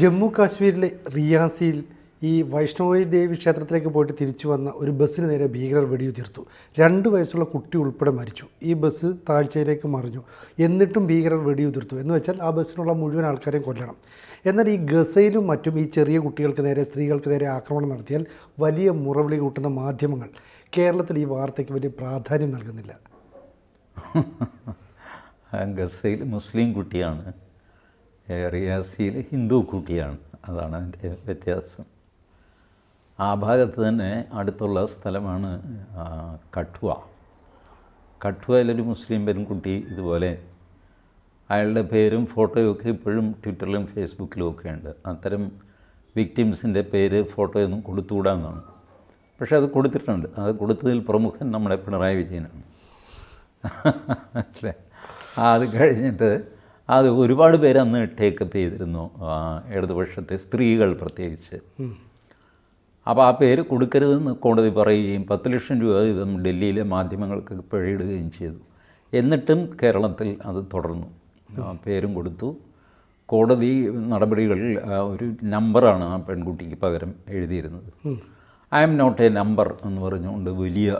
ജമ്മു കാശ്മീരിലെ റിയാസിയിൽ ഈ വൈഷ്ണവി ദേവി ക്ഷേത്രത്തിലേക്ക് പോയിട്ട് തിരിച്ചു വന്ന ഒരു ബസ്സിന് നേരെ ഭീകരർ വെടിയുതിർത്തു രണ്ട് വയസ്സുള്ള കുട്ടി ഉൾപ്പെടെ മരിച്ചു. ഈ ബസ് താഴ്ചയിലേക്ക് മറിഞ്ഞു. എന്നിട്ടും ഭീകരർ വെടിയുതിർത്തു എന്ന് വെച്ചാൽ ആ ബസ്സിനുള്ള മുഴുവൻ ആൾക്കാരെയും കൊല്ലണം. എന്നാൽ ഈ ഗസയിലും മറ്റും ഈ ചെറിയ കുട്ടികൾക്ക് നേരെ സ്ത്രീകൾക്ക് നേരെ ആക്രമണം നടത്തിയാൽ വലിയ മുറവിളി കൂട്ടുന്ന മാധ്യമങ്ങൾ കേരളത്തിൽ ഈ വാർത്തയ്ക്ക് വലിയ പ്രാധാന്യം നൽകുന്നില്ല. ഗസയിൽ മുസ്ലിം കുട്ടിയാണ്. റിയാസിയിൽ ഹിന്ദു കുട്ടിയാണ്. അതാണ് അതിന്റെ വ്യത്യാസം. ആ ഭാഗത്ത് തന്നെ അടുത്തുള്ള സ്ഥലമാണ് കഠുവ. കഠുവയിലൊരു മുസ്ലിം പെൺകുട്ടി ഇതുപോലെ അയാളുടെ പേരും ഫോട്ടോയൊക്കെ ഇപ്പോഴും ട്വിറ്ററിലും ഫേസ്ബുക്കിലും ഒക്കെ ഉണ്ട്. അത്തരം വിക്ടിംസിന്റെ പേര് ഫോട്ടോയൊന്നും കൊടുത്തുകൂടാന്നാണ്. പക്ഷെ അത് കൊടുത്തിട്ടുണ്ട്. അത് കൊടുത്തതിൽ പ്രമുഖൻ നമ്മുടെ പിണറായി വിജയനാണ്. മനസ്സിലായി? അത് കഴിഞ്ഞിട്ട് അത് ഒരുപാട് പേര് അന്ന് ടേക്കപ്പ് ചെയ്തിരുന്നു ഇടതുപക്ഷത്തെ സ്ത്രീകൾ പ്രത്യേകിച്ച്. അപ്പോൾ ആ പേര് കൊടുക്കരുതെന്ന് കോടതി പറയുകയും പത്ത് ലക്ഷം രൂപ ഇതും ഡൽഹിയിലെ മാധ്യമങ്ങൾക്ക് പിഴയിടുകയും ചെയ്തു. എന്നിട്ടും കേരളത്തിൽ അത് തുടർന്നു. പേരും കൊടുത്തു. കോടതി നടപടികളിൽ ഒരു നമ്പറാണ് ആ പെൺകുട്ടിക്ക് പകരം എഴുതിയിരുന്നത്. I M not a number എന്ന് പറഞ്ഞുകൊണ്ട് വലിയ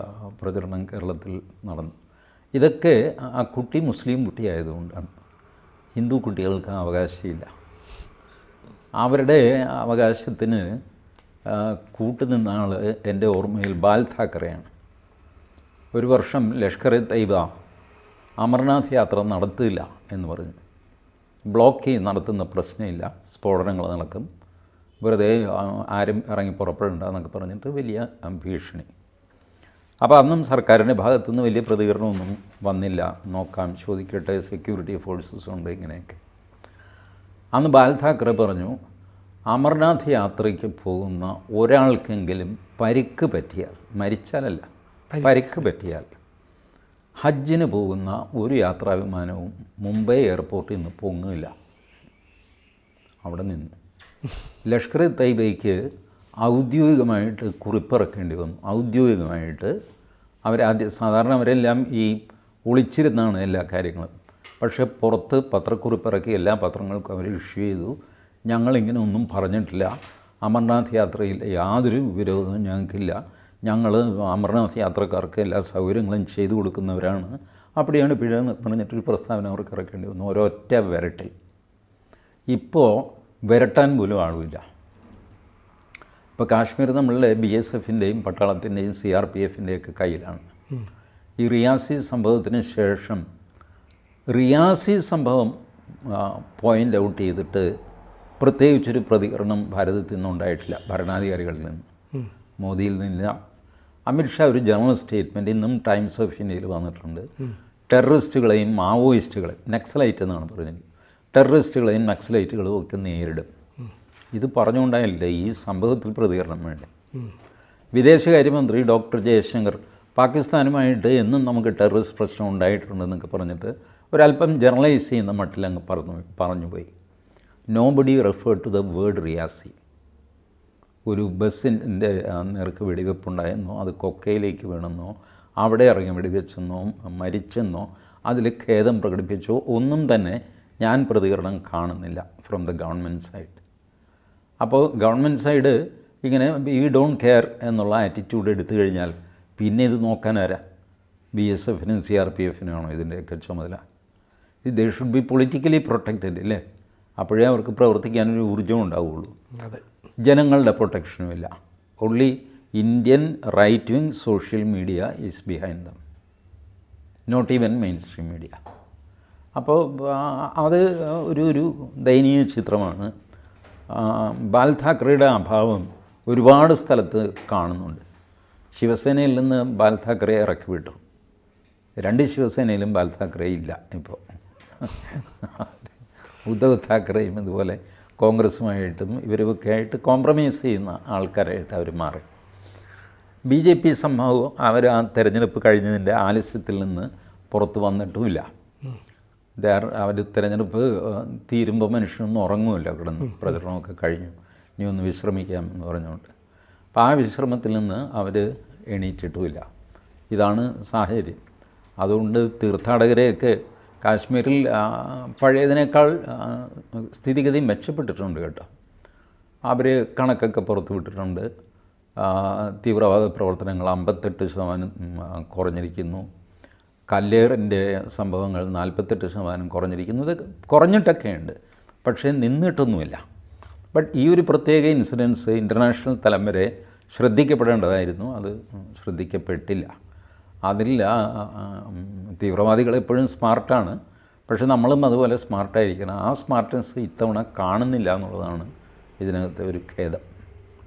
പ്രചരണം കേരളത്തിൽ നടന്നു. ഇതൊക്കെ ആ കുട്ടി മുസ്ലിം കുട്ടിയായതുകൊണ്ടാണ്. ഹിന്ദു കുട്ടികൾക്ക് അവകാശമില്ല. അവരുടെ അവകാശത്തിന് കൂട്ടു കൂട്ടുനിന്ന ആൾ എന്റെ ഓർമ്മയിൽ ബാൽ താക്കറെയാണ്. ഒരു വർഷം ലഷ്കർ എ തൈബ അമർനാഥ് യാത്ര നടത്തില്ല എന്ന് പറഞ്ഞു. ബ്ലോക്ക് ചെയ്ത് നടത്തുന്ന പ്രശ്നമില്ല സ്ഫോടനങ്ങൾ നടക്കും. വെറുതെ ആരും ഇറങ്ങി പുറപ്പെടണ്ട എന്നൊക്കെ പറഞ്ഞിട്ട് വലിയ ഭീഷണി. അപ്പോൾ അന്നും സർക്കാരിന്റെ ഭാഗത്തുനിന്ന് വലിയ പ്രതികരണമൊന്നും വന്നില്ല. നോക്കാം ചോദിക്കട്ടെ സെക്യൂരിറ്റി ഫോഴ്സസ് ഉണ്ട് ഇങ്ങനെയൊക്കെ. അന്ന് ബാൽ താക്കറെ പറഞ്ഞു അമർനാഥ് യാത്രയ്ക്ക് പോകുന്ന ഒരാൾക്കെങ്കിലും പരിക്ക് പറ്റിയാൽ മരിച്ചാലല്ല പരിക്ക്. പറ്റിയാൽ ഹജ്ജിന് പോകുന്ന ഒരു യാത്രാ വിമാനവും മുംബൈ എയർപോർട്ടിൽ നിന്ന് പൊങ്ങില്ല അവിടെ നിന്ന്. ലഷ്കർ തൈബയ്ക്ക് ഔദ്യോഗികമായിട്ട് കുറിപ്പിറക്കേണ്ടി വന്നു. ഔദ്യോഗികമായിട്ട് അവരാദ്യം സാധാരണ അവരെല്ലാം ഈ ഒളിച്ചിരുന്നാണ് എല്ലാ കാര്യങ്ങളും. പക്ഷേ പുറത്ത് പത്രക്കുറിപ്പിറക്കി എല്ലാ പത്രങ്ങൾക്കും അവർ ഇഷ്യൂ ചെയ്തു. ഞങ്ങളിങ്ങനെ ഒന്നും പറഞ്ഞിട്ടില്ല. അമർനാഥ് യാത്രയിൽ യാതൊരു വിരോധവും ഞങ്ങൾക്കില്ല. ഞങ്ങൾ അമർനാഥ് യാത്രക്കാർക്ക് എല്ലാ സൗകര്യങ്ങളും ചെയ്തു കൊടുക്കുന്നവരാണ്. അപ്പടിയാണ് പിഴ പറഞ്ഞിട്ടൊരു പ്രസ്താവന അവർക്ക് ഇറക്കേണ്ടി വന്നു. ഒരൊറ്റ വിരട്ടിൽ. ഇപ്പോൾ വിരട്ടാൻ പോലും ആളുമില്ല. ഇപ്പോൾ കാശ്മീർ നമ്മളുടെ ബി എസ് എഫിന്റെയും പട്ടാളത്തിന്റെയും സി ആർ പി എഫിന്റെയൊക്കെ കയ്യിലാണ്. ഈ റിയാസി സംഭവത്തിന് ശേഷം റിയാസി സംഭവം പോയിന്റ് ഔട്ട് ചെയ്തിട്ട് പ്രത്യേകിച്ചൊരു പ്രതികരണം ഭാരതത്തിൽ നിന്നും ഉണ്ടായിട്ടില്ല ഭരണാധികാരികളിൽ നിന്ന്. മോദിയിൽ നിന്നില്ല. അമിത്ഷാ ഒരു ജനറൽ സ്റ്റേറ്റ്മെന്റ് ഇന്നും ടൈംസ് ഓഫ് ഇന്ത്യയിൽ വന്നിട്ടുണ്ട്. ടെററിസ്റ്റുകളെയും മാവോയിസ്റ്റുകളെയും നക്സലൈറ്റ് എന്നാണ് പറഞ്ഞത് ടെററിസ്റ്റുകളെയും നക്സലൈറ്റുകളും ഒക്കെ നേരിടും. ഇത് പറഞ്ഞുകൊണ്ടായില്ല ഈ സംഭവത്തിൽ പ്രതികരണം വേണ്ടേ വിദേശകാര്യമന്ത്രി ഡോക്ടർ ജയശങ്കർ പാകിസ്ഥാനുമായിട്ട് എന്നും നമുക്ക് ടെററിസ്റ്റ് പ്രശ്നം ഉണ്ടായിട്ടുണ്ടെന്നൊക്കെ പറഞ്ഞിട്ട് ഒരല്പം ജനറലൈസ് ചെയ്യുന്ന മട്ടിൽ അങ്ങ് പറഞ്ഞു പറഞ്ഞുപോയി nobody refer to the word Reasi ഒരു ബസ്സിന്റെ നേർക്ക് വെടിവെപ്പുണ്ടായെന്നോ അത് കൊക്കയിലേക്ക് വീണെന്നോ അവിടെ ഇറങ്ങി വെടിവെച്ചെന്നോ മരിച്ചെന്നോ അതിൽ ഖേദം പ്രകടിപ്പിച്ചോ ഒന്നും തന്നെ ഞാൻ പ്രതികരണം കാണുന്നില്ല ഫ്രം ദ ഗവൺമെന്റ് സൈഡ് അപ്പോൾ ഗവൺമെന്റ് സൈഡ് ഇങ്ങനെ വി ഡോണ്ട് കെയർ എന്നുള്ള ആറ്റിറ്റ്യൂഡ് എടുത്തു കഴിഞ്ഞാൽ പിന്നെ ഇത് നോക്കാൻ ആരാ? ബി എസ് എഫിനും സി ആർ പി എഫിനും ആണോ ഇതിന്റെയൊക്കെ ചുമതല? They should be politically protected അല്ലേ? അപ്പോഴേ അവർക്ക് പ്രവർത്തിക്കാനൊരു ഊർജം ഉണ്ടാവുകയുള്ളൂ ജനങ്ങളുടെ പ്രൊട്ടക്ഷനും ഇല്ല only Indian right wing social media is behind them not even mainstream media അപ്പോൾ അത് ഒരു ഒരു ദയനീയ ചിത്രമാണ്. ആ, ബാൽ അഭാവം ഒരുപാട് സ്ഥലത്ത് കാണുന്നുണ്ട്. ശിവസേനയിൽ നിന്ന് ബാൽതാക്കറെ ഇറക്കി വിട്ടു. രണ്ട് ശിവസേനയിലും ബാൽതാക്കറെ ഇല്ല ഇപ്പോൾ ഉദ്ധവ് താക്കറെയും ഇതുപോലെ കോൺഗ്രസുമായിട്ടും ഇവരൊക്കെ ആയിട്ട് കോംപ്രമൈസ് ചെയ്യുന്ന ആൾക്കാരായിട്ട് അവർ മാറി. ബി ജെ പി സംഭവം അവർ ആ തെരഞ്ഞെടുപ്പ് കഴിഞ്ഞതിന്റെ ആലസ്യത്തിൽ നിന്ന് പുറത്ത് വന്നിട്ടുമില്ല. അവർ തിരഞ്ഞെടുപ്പ് തീരുമ്പോൾ മനുഷ്യനൊന്നും ഉറങ്ങുമല്ലോ കിടന്ന് പ്രചരണമൊക്കെ കഴിഞ്ഞു. ഇനി ഒന്ന് വിശ്രമിക്കാം എന്ന് പറഞ്ഞുകൊണ്ട്. അപ്പോൾ ആ വിശ്രമത്തിൽ നിന്ന് അവർ എണീറ്റിട്ടുമില്ല. ഇതാണ് സാഹചര്യം. അതുകൊണ്ട് തീർത്ഥാടകരെയൊക്കെ കാശ്മീരിൽ പഴയതിനേക്കാൾ സ്ഥിതിഗതി മെച്ചപ്പെട്ടിട്ടുണ്ട് കേട്ടോ. അവർ കണക്കൊക്കെ പുറത്തു വിട്ടിട്ടുണ്ട്. തീവ്രവാദ പ്രവർത്തനങ്ങൾ അമ്പത്തെട്ട് ശതമാനം കുറഞ്ഞിരിക്കുന്നു. കല്ലേറിന്റെ സംഭവങ്ങൾ നാൽപ്പത്തെട്ട് ശതമാനം കുറഞ്ഞിരിക്കുന്നത് കുറഞ്ഞിട്ടൊക്കെയുണ്ട്. പക്ഷേ നിന്നിട്ടൊന്നുമില്ല. ബട്ട് ഈ ഒരു പ്രത്യേക ഇൻസിഡൻസ് ഇന്റർനാഷണൽ തലം വരെ ശ്രദ്ധിക്കപ്പെടേണ്ടതായിരുന്നു. അത് ശ്രദ്ധിക്കപ്പെട്ടില്ല. അതിൽ തീവ്രവാദികൾ എപ്പോഴും സ്മാർട്ടാണ്. പക്ഷെ നമ്മളും അതുപോലെ സ്മാർട്ടായിരിക്കണം. ആ സ്മാർട്ട്നെസ് ഇത്തവണ കാണുന്നില്ല എന്നുള്ളതാണ് ഇതിനകത്തെ ഒരു ഖേദം.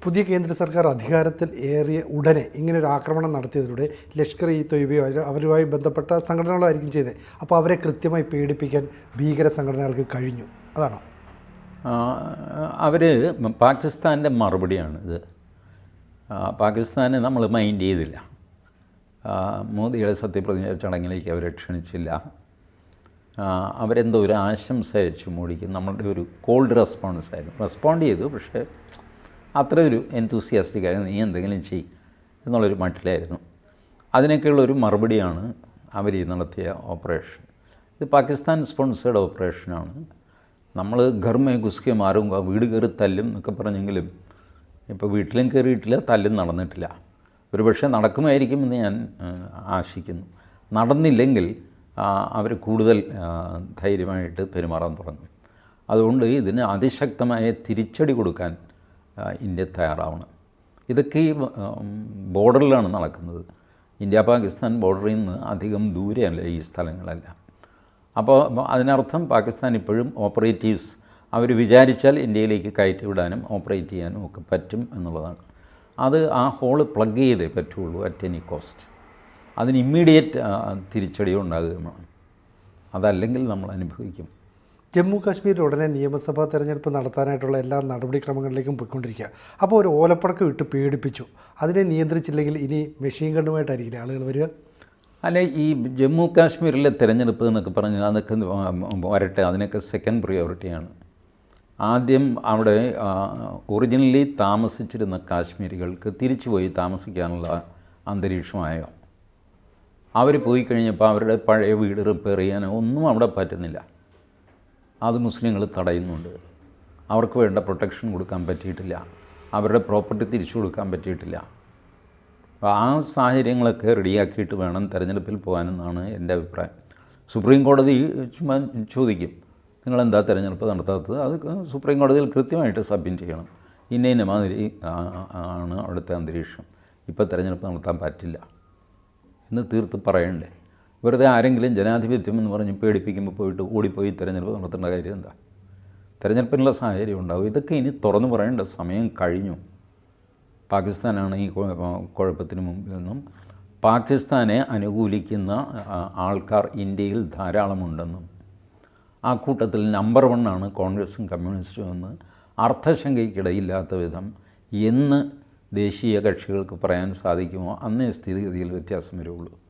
പുതിയ കേന്ദ്ര സർക്കാർ അധികാരത്തിൽ ഏറിയ ഉടനെ ഇങ്ങനെ ഒരു ആക്രമണം നടത്തിയതിലൂടെ ലഷ്കർ ഇ തൊയ്ബയോ അവരുമായി ബന്ധപ്പെട്ട സംഘടനകളായിരിക്കും ചെയ്തത്. അപ്പോൾ അവരെ കൃത്യമായി പീഡിപ്പിക്കാൻ ഭീകര സംഘടനകൾക്ക് കഴിഞ്ഞു. അതാണോ? അവർ പാകിസ്ഥാന്റെ മറുപടിയാണ് ഇത്. പാകിസ്ഥാനെ നമ്മൾ മൈൻഡ് ചെയ്തില്ല. മോദിയുടെ സത്യപ്രതിജ്ഞ ചടങ്ങിലേക്ക് അവരെ ക്ഷണിച്ചില്ല. അവരെന്തോ ഒരു ആശംസ അയച്ചു മോഡിക്ക് നമ്മളുടെ ഒരു കോൾഡ് റെസ്പോൺസ് ആയിരുന്നു. റെസ്പോണ്ട് ചെയ്തു പക്ഷേ അത്ര ഒരു എൻതൂസിയാസ്റ്റിക് ആയിരുന്നു. നീ എന്തെങ്കിലും ചെയ് എന്നുള്ളൊരു മട്ടിലായിരുന്നു. അതിനൊക്കെയുള്ള ഒരു മറുപടിയാണ് അവർ നടത്തിയ ഓപ്പറേഷൻ ഇത് പാകിസ്ഥാൻ സ്പോൺസേഡ് ഓപ്പറേഷനാണ് നമ്മൾ ഗർമേ ഗുസ്കെ മാറും വീട് കയറി തല്ലും എന്നൊക്കെ പറഞ്ഞെങ്കിലും ഇപ്പോൾ വീട്ടിലും കയറിയിട്ടില്ല തല്ലും നടന്നിട്ടില്ല. ഒരു പക്ഷേ നടക്കുമായിരിക്കുമെന്ന് ഞാൻ ആശിക്കുന്നു. നടന്നില്ലെങ്കിൽ അവർ കൂടുതൽ ധൈര്യമായിട്ട് പെരുമാറാൻ തുടങ്ങും. അതുകൊണ്ട് ഇതിന് അതിശക്തമായ തിരിച്ചടി കൊടുക്കാൻ ഇന്ത്യ തയ്യാറാവണം. ഇതൊക്കെ ഈ ബോർഡറിലാണ് നടക്കുന്നത്. ഇന്ത്യ പാകിസ്ഥാൻ ബോർഡറിൽ നിന്ന് അധികം ദൂരെയല്ല ഈ സ്ഥലങ്ങളെല്ലാം. അപ്പോൾ അതിനർത്ഥം പാകിസ്ഥാൻ ഇപ്പോഴും ഓപ്പറേറ്റീവ്സ് അവർ വിചാരിച്ചാൽ ഇന്ത്യയിലേക്ക് കയറ്റി വിടാനും ഓപ്പറേറ്റ് ചെയ്യാനും ഒക്കെ പറ്റും എന്നുള്ളതാണ്. അത് ആ ഹോൾ പ്ലഗ് ചെയ്തേ പറ്റുള്ളൂ അറ്റ് എനി കോസ്റ്റ്. അതിന് ഇമ്മീഡിയറ്റ് തിരിച്ചടി ഉണ്ടാകുന്നതാണ് അതല്ലെങ്കിൽ നമ്മൾ അനുഭവിക്കും. ജമ്മു കാശ്മീരിൽ ഉടനെ നിയമസഭാ തെരഞ്ഞെടുപ്പ് നടത്താനായിട്ടുള്ള എല്ലാ നടപടിക്രമങ്ങളിലേക്കും പോയിക്കൊണ്ടിരിക്കുക. അപ്പോൾ ഒരു ഓലപ്പടക്കം ഇട്ട് പേടിപ്പിച്ചു. അതിനെ നിയന്ത്രിച്ചില്ലെങ്കിൽ ഇനി മെഷീൻ കണ്ണുമായിട്ടായിരിക്കില്ല ആളുകൾ വരിക? അല്ല ഈ ജമ്മു കാശ്മീരിലെ തിരഞ്ഞെടുപ്പ് എന്നൊക്കെ പറഞ്ഞ് അതൊക്കെ വരട്ടെ. അതിനൊക്കെ സെക്കൻഡ് പ്രിയോറിറ്റിയാണ് ആദ്യം അവിടെ ഒറിജിനലി താമസിച്ചിരുന്ന കാശ്മീരികൾക്ക് തിരിച്ചു പോയി താമസിക്കാനുള്ള അന്തരീക്ഷമായോ. അവർ പോയി കഴിഞ്ഞപ്പോൾ അവരുടെ പഴയ വീട് റിപ്പയർ ചെയ്യാനോ ഒന്നും അവിടെ പറ്റുന്നില്ല. അത് മുസ്ലിങ്ങൾ തടയുന്നുണ്ട്. അവർക്ക് വേണ്ട പ്രൊട്ടക്ഷൻ കൊടുക്കാൻ പറ്റിയിട്ടില്ല. അവരുടെ പ്രോപ്പർട്ടി തിരിച്ചു കൊടുക്കാൻ പറ്റിയിട്ടില്ല. അപ്പോൾ ആ സാഹചര്യങ്ങളൊക്കെ റെഡിയാക്കിയിട്ട് വേണം തെരഞ്ഞെടുപ്പിൽ പോകാനെന്നാണ് എന്റെ അഭിപ്രായം. സുപ്രീം കോടതി ചുമ്മാ ചോദിക്കും നിങ്ങളെന്താ തിരഞ്ഞെടുപ്പ് നടത്താത്തത്? അത് സുപ്രീം കോടതിയിൽ കൃത്യമായിട്ട് സബ്മിറ്റ് ചെയ്യണം. ഇന്ന ഇന്ന മാതിരി ആണ് അവിടുത്തെ അന്തരീക്ഷം. ഇപ്പോൾ തിരഞ്ഞെടുപ്പ് നടത്താൻ പറ്റില്ല. എന്ന് തീർത്ത് പറയണ്ടേ? വെറുതെ ആരെങ്കിലും ജനാധിപത്യം എന്ന് പറഞ്ഞ് പേടിപ്പിക്കുമ്പോൾ പോയിട്ട് ഓടിപ്പോയി തെരഞ്ഞെടുപ്പ് നടത്തേണ്ട കാര്യം എന്താ? തെരഞ്ഞെടുപ്പിനുള്ള സാഹചര്യം ഉണ്ടാവും. ഇതൊക്കെ ഇനി തുറന്നു പറയേണ്ട സമയം കഴിഞ്ഞു. പാകിസ്ഥാനാണ് ഈ കുഴ- കുഴപ്പത്തിന് മുമ്പിൽ നിന്നും. പാകിസ്ഥാനെ അനുകൂലിക്കുന്ന ആൾക്കാർ ഇന്ത്യയിൽ ധാരാളമുണ്ടെന്നും. ആ കൂട്ടത്തിൽ നമ്പർ വണ്ണാണ് കോൺഗ്രസും കമ്മ്യൂണിസ്റ്റും എന്ന് അർത്ഥശങ്കയ്ക്കിടയില്ലാത്ത വിധം എന്ന് ദേശീയ കക്ഷികൾക്ക് പറയാൻ സാധിക്കുമോ? അന്നേ സ്ഥിതിഗതിയിൽ വ്യത്യാസം വരുള്ളൂ.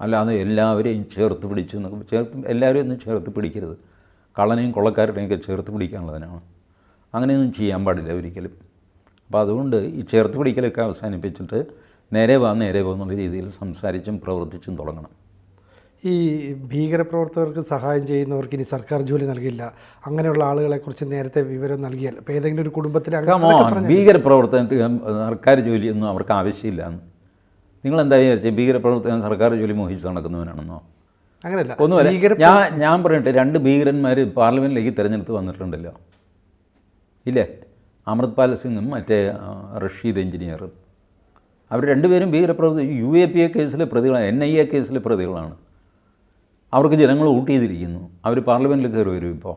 അല്ലാതെ എല്ലാവരെയും ചേർത്ത് പിടിച്ചു എന്നൊക്കെ ചേർത്ത് എല്ലാവരെയും ഒന്നും ചേർത്ത് പിടിക്കരുത്. കള്ളനെയും കൊള്ളക്കാരുടെയൊക്കെ ചേർത്ത് പിടിക്കാനുള്ളതിനാണ്. അങ്ങനെയൊന്നും ചെയ്യാൻ പാടില്ല ഒരിക്കലും. അപ്പോൾ അതുകൊണ്ട് ഈ ചേർത്ത് പിടിക്കലൊക്കെ അവസാനിപ്പിച്ചിട്ട് നേരെ വാ നേരെ പോകുന്ന എന്നുള്ള രീതിയിൽ സംസാരിച്ചും പ്രവർത്തിച്ചും തുടങ്ങണം. ഈ ഭീകരപ്രവർത്തകർക്ക് സഹായം ചെയ്യുന്നവർക്ക് ഇനി സർക്കാർ ജോലി നൽകില്ല. അങ്ങനെയുള്ള ആളുകളെക്കുറിച്ച് നേരത്തെ വിവരം നൽകിയാൽ ഇപ്പോൾ ഏതെങ്കിലും ഒരു കുടുംബത്തിൽ ഭീകരപ്രവർത്തനത്തിന് സർക്കാർ ജോലിയൊന്നും അവർക്ക് ആവശ്യമില്ല നിങ്ങൾ എന്താ വിചാരിച്ചത് ഭീകരപ്രവർത്തനം സർക്കാർ ജോലി മോഹിച്ച് നടക്കുന്നവനാണെന്നോ? അങ്ങനെയല്ല ഒന്നുമല്ല ഞാൻ ഞാൻ പറഞ്ഞിട്ട് രണ്ട് ഭീകരന്മാർ പാർലമെന്റിലേക്ക് തിരഞ്ഞെടുത്ത് വന്നിട്ടുണ്ടല്ലോ. ഇല്ലേ? അമൃത്പാൽ സിംഗും മറ്റേ റഷീദ് എഞ്ചിനീയറും. അവർ രണ്ടുപേരും ഭീകരപ്രവർത്തി യു എ പി എ കേസിലെ പ്രതികളാണ് എൻ ഐ എ കേസിലെ പ്രതികളാണ്. അവർക്ക് ജനങ്ങൾ വോട്ട് ചെയ്തിരിക്കുന്നു. അവർ പാർലമെന്റിൽ കയറി വരും ഇപ്പോൾ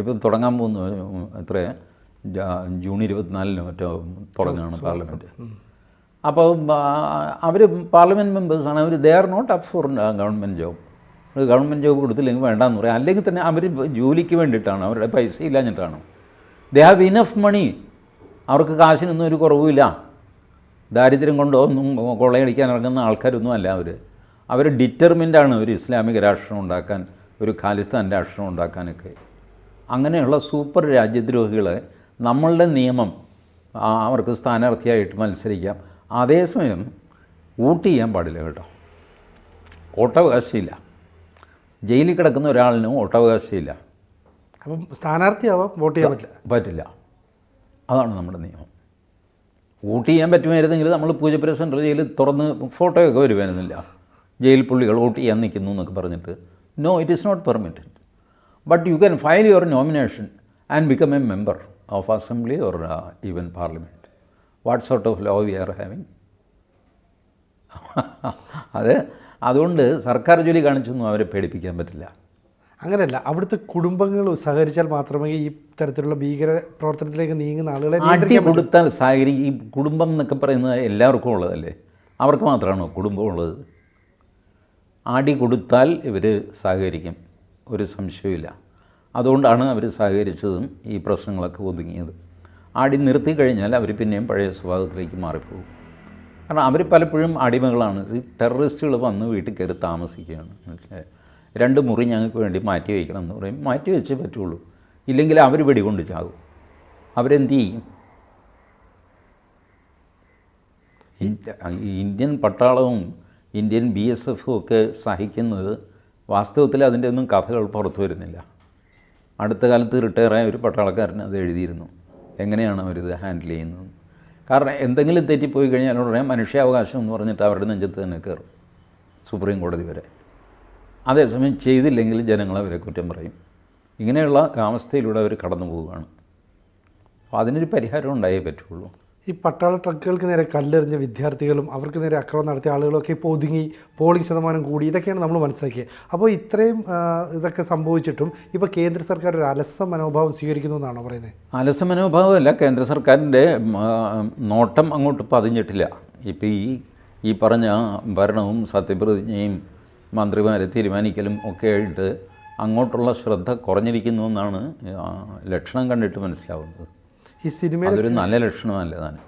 ഇപ്പോൾ തുടങ്ങാൻ പോകുന്നു എത്ര ജൂൺ ഇരുപത്തിനാലിന് മറ്റോ തുടങ്ങുകയാണ് പാർലമെന്റ് അപ്പോൾ അവർ പാർലമെന്റ് മെമ്പേഴ്സാണ് അവർ they are not up for government job government job കൊടുത്തില്ലെങ്കിൽ വേണ്ടെന്ന് പറയാം. അല്ലെങ്കിൽ തന്നെ അവർ ജോലിക്ക് വേണ്ടിയിട്ടാണ്. അവരുടെ പൈസ ഇല്ലാഞ്ഞിട്ടാണ്. ദേ ഹാവ് ഇനഫ് മണി അവർക്ക് കാശിനൊന്നും ഒരു കുറവുമില്ല. ദാരിദ്ര്യം കൊണ്ടോ ഒന്നും കൊള്ളയടിക്കാൻ ഇറങ്ങുന്ന ആൾക്കാരൊന്നും അല്ല അവർ അവർ ഡിറ്റർമിന്റാണ് ഒരു ഇസ്ലാമിക രാഷ്ട്രം ഉണ്ടാക്കാൻ ഒരു ഖാലിസ്ഥാൻ രാഷ്ട്രം ഉണ്ടാക്കാനൊക്കെ. അങ്ങനെയുള്ള സൂപ്പർ രാജ്യദ്രോഹികളെ നമ്മളുടെ നിയമം അവർക്ക് സ്ഥാനാർത്ഥിയായിട്ട് മത്സരിക്കാം. അതേസമയം വോട്ട് ചെയ്യാൻ പാടില്ല കേട്ടോ. വോട്ടവകാശമില്ല. ജയിലിൽ കിടക്കുന്ന ഒരാളിനും വോട്ടവകാശമില്ല. അപ്പം സ്ഥാനാർത്ഥിയാവാം വോട്ട് ചെയ്യാൻ പറ്റില്ല. പറ്റില്ല. അതാണ് നമ്മുടെ നിയമം. വോട്ട് ചെയ്യാൻ പറ്റുമായിരുന്നെങ്കിൽ നമ്മൾ പൂജപ്പുര സെൻട്രൽ ജയിലിൽ തുറന്ന് ഫോട്ടോയൊക്കെ വരുമായിരുന്നില്ല. ജയിൽ പുള്ളികൾ വോട്ട് ചെയ്യാൻ നിൽക്കുന്നു എന്നൊക്കെ പറഞ്ഞിട്ട്. No it is not permitted but you can file your nomination and become a member of assembly or even parliament what sort of law we are having അത് അതുകൊണ്ട് സർക്കാർ ജോലി കാണിച്ചൊന്നും അവരെ പേടിപ്പിക്കാൻ പറ്റില്ല. അങ്ങനെയല്ല അവിടുത്തെ കുടുംബങ്ങൾ സഹകരിച്ചാൽ മാത്രമേ ഈ തരത്തിലുള്ള ഭീകര പ്രവർത്തനത്തിലേക്ക് നീങ്ങുന്ന ആളുകളെ അടി. കൊടുത്താൽ സഹകരി ഈ കുടുംബം എന്നൊക്കെ പറയുന്നത് എല്ലാവർക്കും ഉള്ളതല്ലേ? അവർക്ക് മാത്രമാണോ കുടുംബം ഉള്ളത്? അടി കൊടുത്താൽ ഇവർ സഹകരിക്കും. ഒരു സംശയമില്ല അതുകൊണ്ടാണ് അവർ സഹകരിച്ചതും ഈ പ്രശ്നങ്ങളൊക്കെ ഒതുങ്ങിയത്. അടി നിർത്തി കഴിഞ്ഞാൽ അവർ പിന്നെയും പഴയ സ്വഭാവത്തിലേക്ക് മാറിപ്പോകും. കാരണം അവർ പലപ്പോഴും അടിമകളാണ്. ഈ ടെററിസ്റ്റുകൾ വന്ന് വീട്ടിൽ കയറി താമസിക്കുകയാണ്. മനസ്സിലായത് രണ്ട് മുറി ഞങ്ങൾക്ക് വേണ്ടി മാറ്റി വയ്ക്കണം എന്ന് പറയും. മാറ്റി വെച്ചേ പറ്റുള്ളൂ. ഇല്ലെങ്കിൽ അവർ വെടികൊണ്ട് ചാകും. അവരെന്ത് ചെയ്യും? ഇന്ത്യൻ പട്ടാളവും ഇന്ത്യൻ ബി എസ് എഫും ഒക്കെ സഹിക്കുന്നത് വാസ്തവത്തിൽ അതിന്റെ ഒന്നും കഥകൾ പുറത്തു വരുന്നില്ല. അടുത്ത കാലത്ത് റിട്ടയറായ ഒരു പട്ടാളക്കാരൻ അത് എഴുതിയിരുന്നു. എങ്ങനെയാണ് അവരിത് ഹാൻഡിൽ ചെയ്യുന്നത്? കാരണം എന്തെങ്കിലും തെറ്റിപ്പോയി കഴിഞ്ഞാൽ ഉടനെ മനുഷ്യാവകാശം എന്ന് പറഞ്ഞിട്ട് അവരുടെ നെഞ്ചത്ത് തന്നെ കയറും സുപ്രീം കോടതി വരെ. അതേസമയം ചെയ്തില്ലെങ്കിൽ ജനങ്ങൾ അവരെ കുറ്റം പറയും. ഇങ്ങനെയുള്ള അവസ്ഥയിലൂടെ അവർ കടന്നു പോവുകയാണ് അപ്പോൾ അതിനൊരു പരിഹാരം ഉണ്ടായേ പറ്റുള്ളൂ. ഈ പട്ടാള ട്രക്കുകൾക്ക് നേരെ കല്ലെറിഞ്ഞ വിദ്യാർത്ഥികളും അവർക്ക് നേരെ അക്രമം നടത്തിയ ആളുകളൊക്കെ ഇപ്പോൾ ഒതുങ്ങി പോളിംഗ് ശതമാനം കൂടി ഇതൊക്കെയാണ് നമ്മൾ മനസ്സിലാക്കിയത് അപ്പോൾ ഇത്രയും ഇതൊക്കെ സംഭവിച്ചിട്ടും ഇപ്പോൾ കേന്ദ്ര സർക്കാർ ഒരു അലസ മനോഭാവം സ്വീകരിക്കുന്നു എന്നാണോ പറയുന്നത്? അലസ മനോഭാവമല്ല. കേന്ദ്ര സർക്കാരിന്റെ നോട്ടം അങ്ങോട്ട് പതിഞ്ഞിട്ടില്ല. ഇപ്പോൾ ഈ ഈ പറഞ്ഞ ഭരണവും സത്യപ്രതിജ്ഞയും മന്ത്രിമാരെ തീരുമാനിക്കലും ഒക്കെ ആയിട്ട് അങ്ങോട്ടുള്ള ശ്രദ്ധ കുറഞ്ഞിരിക്കുന്നു എന്നാണ് ലക്ഷണം കണ്ടിട്ട് മനസ്സിലാവുന്നത്. ഈ സിനിമയിൽ അതൊരു നല്ല ലക്ഷണമല്ലേ താനും?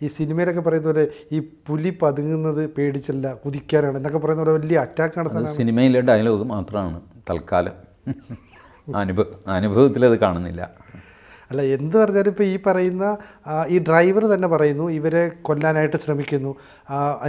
ഈ സിനിമയിലൊക്കെ പറയുന്ന പോലെ ഈ പുലി പതുങ്ങുന്നത് പേടിച്ചല്ല കുതിക്കാനാണ് എന്നൊക്കെ പറയുന്ന പോലെ വലിയ അറ്റാക്ക് നടത്തുന്നത് സിനിമയിലെ ഡയലോഗ് മാത്രമാണ് തൽക്കാലം. അനുഭവ അനുഭവത്തിൽ അത് കാണുന്നില്ല. അല്ല എന്ത് പറഞ്ഞാലും ഇപ്പോൾ ഈ പറയുന്ന ഈ ഡ്രൈവർ തന്നെ പറയുന്നു ഇവരെ കൊല്ലാനായിട്ട് ശ്രമിക്കുന്നു.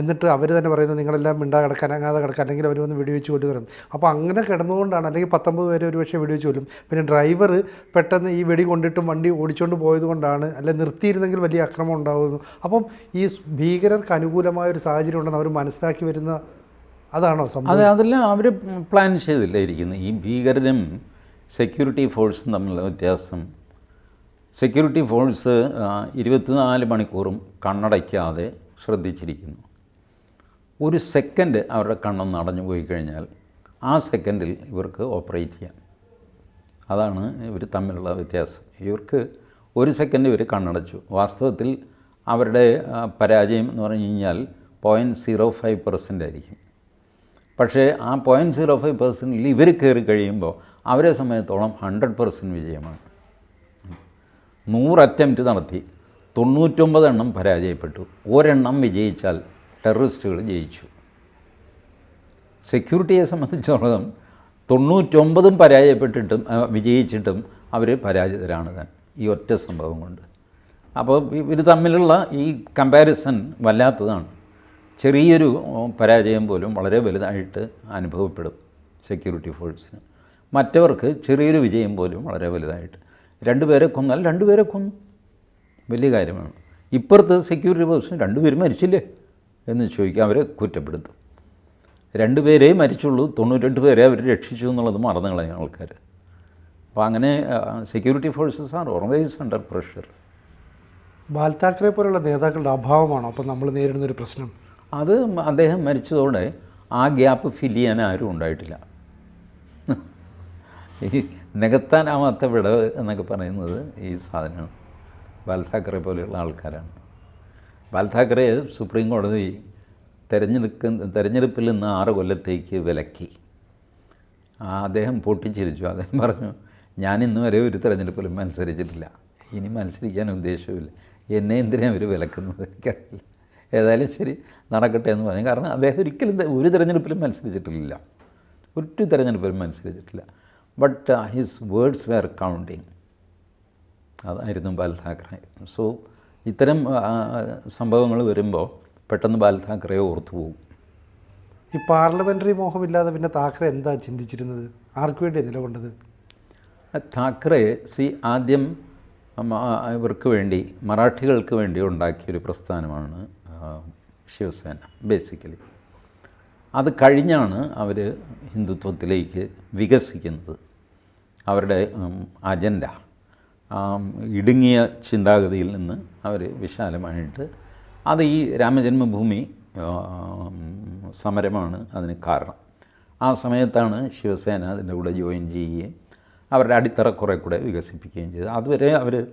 എന്നിട്ട് അവർ തന്നെ പറയുന്നു നിങ്ങളെല്ലാം മിണ്ടാ കിടക്കാൻ അങ്ങാതെ കിടക്കാൻ അല്ലെങ്കിൽ അവർ വന്ന് വെടിവെച്ച് കൊല്ലും അപ്പോൾ അങ്ങനെ കിടന്നുകൊണ്ടാണ് അല്ലെങ്കിൽ പത്തൊമ്പത് പേര് ഒരു പക്ഷേ വെടിവെച്ച് കൊല്ലും. പിന്നെ ഡ്രൈവർ പെട്ടെന്ന് ഈ വെടി കൊണ്ടിട്ടും വണ്ടി ഓടിച്ചുകൊണ്ട് പോയതുകൊണ്ടാണ് കൊണ്ടാണ് അല്ലെങ്കിൽ നിർത്തിയിരുന്നെങ്കിൽ വലിയ അക്രമം ഉണ്ടാകുന്നു അപ്പം ഈ ഭീകരർക്ക് അനുകൂലമായ ഒരു സാഹചര്യം ഉണ്ടെന്ന് അവർ മനസ്സിലാക്കി വരുന്ന അതാണോ സംഭവം? അതെ അതെല്ലാം അവർ പ്ലാൻ ചെയ്തില്ല ഇരിക്കുന്നത് ഈ ഭീകരനും സെക്യൂരിറ്റി ഫോഴ്സും തമ്മിലുള്ള വ്യത്യാസം സെക്യൂരിറ്റി ഫോഴ്സ് ഇരുപത്തിനാല് മണിക്കൂറും കണ്ണടയ്ക്കാതെ ശ്രദ്ധിച്ചിരിക്കുന്നു. ഒരു സെക്കൻഡ് അവരുടെ കണ്ണൊന്ന് അടഞ്ഞു പോയി കഴിഞ്ഞാൽ ആ സെക്കൻഡിൽ ഇവർക്ക് ഓപ്പറേറ്റ് ചെയ്യാം. അതാണ് ഇവർ തമ്മിലുള്ള വ്യത്യാസം. ഇവർക്ക് ഒരു സെക്കൻഡ് ഇവർ കണ്ണടച്ചു. വാസ്തവത്തിൽ അവരുടെ പരാജയം എന്ന് പറഞ്ഞു കഴിഞ്ഞാൽ പോയിന്റ് സീറോ ഫൈവ് പെർസെന്റ് ആയിരിക്കും. പക്ഷേ ആ പോയിന്റ് സീറോ ഫൈവ് പെർസെന്റിൽ ഇവർ കയറി കഴിയുമ്പോൾ അവരെ സംബന്ധിച്ചോളം ഹൺഡ്രഡ് പെർസെന്റ് വിജയമാണ്. നൂറ് അറ്റംപ്റ്റ് നടത്തി. തൊണ്ണൂറ്റൊമ്പത് എണ്ണം പരാജയപ്പെട്ടു. ഒരെണ്ണം വിജയിച്ചാൽ ടെററിസ്റ്റുകൾ ജയിച്ചു. സെക്യൂരിറ്റിയെ സംബന്ധിച്ചിടത്തോളം തൊണ്ണൂറ്റൊമ്പതും പരാജയപ്പെട്ടിട്ടും വിജയിച്ചിട്ടും അവർ പരാജിതരാണ് താൻ. ഈ ഒറ്റ സംഭവം കൊണ്ട്. അപ്പോൾ ഇവർ തമ്മിലുള്ള ഈ കമ്പാരിസൺ വല്ലാത്തതാണ്. ചെറിയൊരു പരാജയം പോലും വളരെ വലുതായിട്ട് അനുഭവപ്പെടും സെക്യൂരിറ്റി ഫോഴ്സിന് മറ്റവർക്ക് ചെറിയൊരു വിജയം പോലും വളരെ വലുതായിട്ട് രണ്ടുപേരെ കൊന്നാൽ രണ്ടുപേരെ കൊന്നു. വലിയ കാര്യമാണ്. ഇപ്പുറത്ത് സെക്യൂരിറ്റി പോസ്റ്റ് രണ്ടുപേരും മരിച്ചില്ലേ എന്ന് ചോദിക്കുക അവരെ കുറ്റപ്പെടുത്തും. രണ്ടുപേരേ മരിച്ചുള്ളൂ. തൊണ്ണൂറ്റെട്ട് പേരെ അവർ രക്ഷിച്ചു എന്നുള്ളത് മറന്നു കളയാൻ ആൾക്കാർ അപ്പോൾ അങ്ങനെ security forces are always under pressure Bal Thackeray പോലുള്ള നേതാക്കളുടെ അഭാവമാണോ അപ്പം നമ്മൾ നേരിടുന്ന ഒരു പ്രശ്നം? അത് അദ്ദേഹം മരിച്ചതോടെ ആ ഗ്യാപ്പ് ഫില്ല് ചെയ്യാൻ ആരും ഉണ്ടായിട്ടില്ല. നികത്താനാവാത്ത വിടവ് എന്നൊക്കെ പറയുന്നത് ഈ സാധനമാണ്. ബാൽ താക്കറെ പോലെയുള്ള ആൾക്കാരാണ്. ബാൽ താക്കറെ സുപ്രീം കോടതി തെരഞ്ഞെടുക്കുന്ന തെരഞ്ഞെടുപ്പിൽ നിന്ന് ആറ് കൊല്ലത്തേക്ക് വിലക്കി. അദ്ദേഹം പൊട്ടിച്ചിരിച്ചു. അദ്ദേഹം പറഞ്ഞു ഞാൻ ഇന്ന് വരെ ഒരു തെരഞ്ഞെടുപ്പിലും മത്സരിച്ചിട്ടില്ല. ഇനി മത്സരിക്കാൻ ഉദ്ദേശവുമില്ല. എന്നെ എന്തിനാണ് അവർ വിലക്കുന്നത്? എനിക്കറിയില്ല. ഏതായാലും ശരി നടക്കട്ടെ എന്ന് പറഞ്ഞു. കാരണം അദ്ദേഹം ഒരിക്കലും ഒരു തെരഞ്ഞെടുപ്പിലും മത്സരിച്ചിട്ടില്ല. ഒരു തെരഞ്ഞെടുപ്പിലും മത്സരിച്ചിട്ടില്ല. But his words were counting അതായിരുന്നു ബാൽ താക്കറെ സോ ഇത്തരം സംഭവങ്ങൾ വരുമ്പോൾ പെട്ടെന്ന് ബാൽ താക്കറെ ഓർത്തു പോകും. ഈ പാർലമെന്ററി മോഹമില്ലാതെ പിന്നെ താക്കറെ എന്താ ചിന്തിച്ചിരുന്നത്? ആർക്കു വേണ്ടി നിലകൊണ്ടത്? താക്കറെ സി ആദ്യം ഇവർക്ക് വേണ്ടി മറാഠികൾക്ക് വേണ്ടി ഉണ്ടാക്കിയൊരു പ്രസ്ഥാനമാണ് ശിവസേന ബേസിക്കലി. അത് കഴിഞ്ഞാണ് അവർ ഹിന്ദുത്വത്തിലേക്ക് വികസിക്കുന്നത്. അവരുടെ അജണ്ട. ഇടുങ്ങിയ ചിന്താഗതിയിൽ നിന്ന് അവർ വിശാലമായിട്ട് അത് ഈ രാമജന്മഭൂമി സമരമാണ് അതിന് കാരണം. ആ സമയത്താണ് ശിവസേന അതിന്റെ കൂടെ ജോയിൻ ചെയ്യുകയും അവരുടെ അടിത്തറ കുറേ കൂടെ വികസിപ്പിക്കുകയും ചെയ്തു അതുവരെ അവർ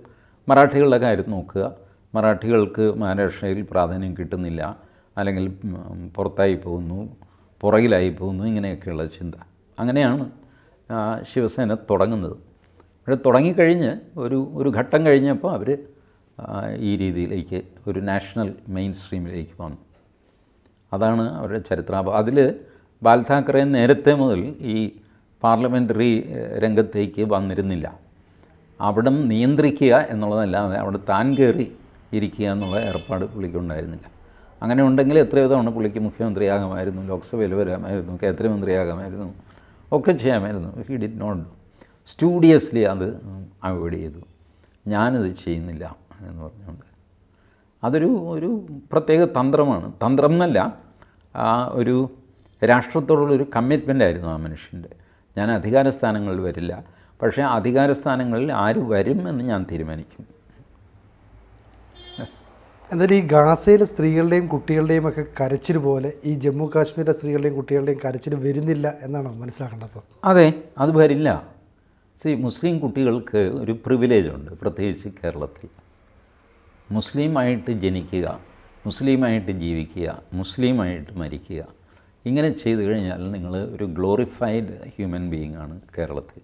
മറാഠികളുടെ കാര്യം നോക്കുക. മറാഠികൾക്ക് മഹാരാഷ്ട്രയിൽ പ്രാധാന്യം കിട്ടുന്നില്ല. അല്ലെങ്കിൽ പുറത്തായി പോകുന്നു. പുറകിലായി പോകുന്നു. ഇങ്ങനെയൊക്കെയുള്ള ചിന്ത. അങ്ങനെയാണ് ശിവസേന തുടങ്ങുന്നത്. പക്ഷെ തുടങ്ങിക്കഴിഞ്ഞ് ഒരു ഒരു ഘട്ടം കഴിഞ്ഞപ്പോൾ അവർ ഈ രീതിയിലേക്ക് ഒരു നാഷണൽ മെയിൻ സ്ട്രീമിലേക്ക് വന്നു. അതാണ് അവരുടെ ചരിത്രം. അതിൽ ബാൽ താക്കറെ നേരത്തെ മുതൽ ഈ പാർലമെന്ററി രംഗത്തേക്ക് വന്നിരുന്നില്ല. അവിടം നിയന്ത്രിക്കുക എന്നുള്ളതല്ലാതെ അവിടെ താൻ കയറി ഇരിക്കുക എന്നുള്ള ഏർപ്പാട് പുള്ളിക്കുണ്ടായിരുന്നില്ല. അങ്ങനെ ഉണ്ടെങ്കിൽ എത്രയോ തവണ പുള്ളിക്ക് മുഖ്യമന്ത്രിയാകാമായിരുന്നു ലോക്സഭയിൽ വരാമായിരുന്നു കേന്ദ്രമന്ത്രിയാകാമായിരുന്നു ഒക്കെ ചെയ്യാമായിരുന്നു. ഹി ഡിഡ് നോട്ട് സ്റ്റുഡിയസ്ലി അത് അവോയ്ഡ് ചെയ്തു. ഞാനത് ചെയ്യുന്നില്ല എന്ന് പറഞ്ഞുകൊണ്ട്. അതൊരു ഒരു പ്രത്യേക തന്ത്രമാണ്. തന്ത്രം എന്നല്ല ഒരു രാഷ്ട്രത്തോടുള്ളൊരു കമ്മിറ്റ്മെന്റ് ആയിരുന്നു ആ മനുഷ്യന്റെ. ഞാൻ അധികാര സ്ഥാനങ്ങളിൽ വരില്ല. പക്ഷേ അധികാര സ്ഥാനങ്ങളിൽ ആര് വരും എന്ന് ഞാൻ തീരുമാനിക്കും. എന്തായാലും ഈ ഗാസയിലെ സ്ത്രീകളുടെയും കുട്ടികളുടെയും ഒക്കെ കരച്ചിൽ പോലെ ഈ ജമ്മു കാശ്മീരിലെ സ്ത്രീകളുടെയും കുട്ടികളുടെയും കരച്ചിൽ വരുന്നില്ല എന്നാണ് മനസ്സിലാക്കേണ്ടത്. അതെ അത് വരില്ല. സി മുസ്ലിം കുട്ടികൾക്ക് ഒരു പ്രിവിലേജ് ഉണ്ട് പ്രത്യേകിച്ച് കേരളത്തിൽ. മുസ്ലിമായിട്ട് ജനിക്കുക മുസ്ലിമായിട്ട് ജീവിക്കുക മുസ്ലിമായിട്ട് മരിക്കുക ഇങ്ങനെ ചെയ്തു കഴിഞ്ഞാൽ നിങ്ങൾ ഒരു ഗ്ലോറിഫൈഡ് ഹ്യൂമൻ ബീയിങ് ആണ് കേരളത്തിൽ.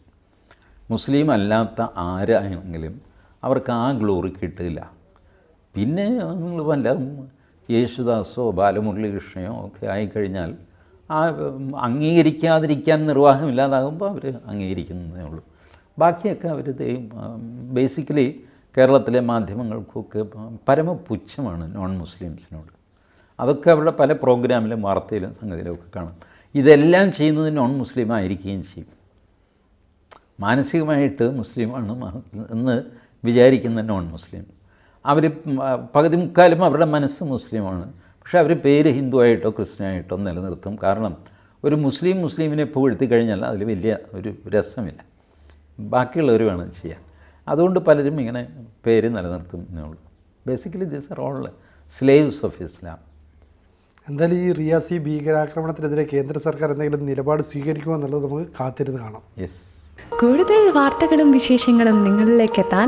മുസ്ലിം അല്ലാത്ത ആരാണെങ്കിലും അവർക്ക് ആ ഗ്ലോറി കിട്ടില്ല. പിന്നെ നിങ്ങൾ വല്ല യേശുദാസോ ബാലമുരളികൃഷ്ണയോ ഒക്കെ ആയിക്കഴിഞ്ഞാൽ ആ അംഗീകരിക്കാതിരിക്കാൻ നിർവാഹമില്ലാതാകുമ്പോൾ അവർ അംഗീകരിക്കുന്നതേ ഉള്ളൂ. ബാക്കിയൊക്കെ അവർ ബേസിക്കലി കേരളത്തിലെ മാധ്യമങ്ങൾക്കൊക്കെ പരമപുച്ഛമാണ് നോൺ മുസ്ലിംസിനോട് അതൊക്കെ അവരുടെ പല പ്രോഗ്രാമിലും വാർത്തയിലും സംഗതിയിലും ഒക്കെ കാണാം. ഇതെല്ലാം ചെയ്യുന്നത് നോൺ മുസ്ലിം ആയിരിക്കുകയും ചെയ്യും. മാനസികമായിട്ട് മുസ്ലിമാണ് എന്ന് വിചാരിക്കുന്ന നോൺ മുസ്ലിം അവർ പകുതി മുക്കാലും അവരുടെ മനസ്സ് മുസ്ലിമാണ്. പക്ഷേ അവർ പേര് ഹിന്ദു ആയിട്ടോ ക്രിസ്ത്യനായിട്ടോ നിലനിർത്തും. കാരണം ഒരു മുസ്ലിം മുസ്ലിമിനെ പുകഴ്ത്തി കഴിഞ്ഞാൽ അതിൽ വലിയ ഒരു രസമില്ല. ബാക്കിയുള്ളവർ വേണം ചെയ്യാൻ. അതുകൊണ്ട് പലരും ഇങ്ങനെ പേര് നിലനിർത്തും എന്നുള്ളൂ. Basically this are all slaves of Islam എന്തായാലും ഈ റിയാസി ഭീകരാക്രമണത്തിനെതിരെ കേന്ദ്ര സർക്കാർ എന്തെങ്കിലും നിലപാട് സ്വീകരിക്കുമെന്നുള്ളത് നമുക്ക് കാത്തിരുന്ന് കാണാം. യെസ് കൂടുതൽ വാർത്തകളും വിശേഷങ്ങളും നിങ്ങളിലേക്ക് എത്താൻ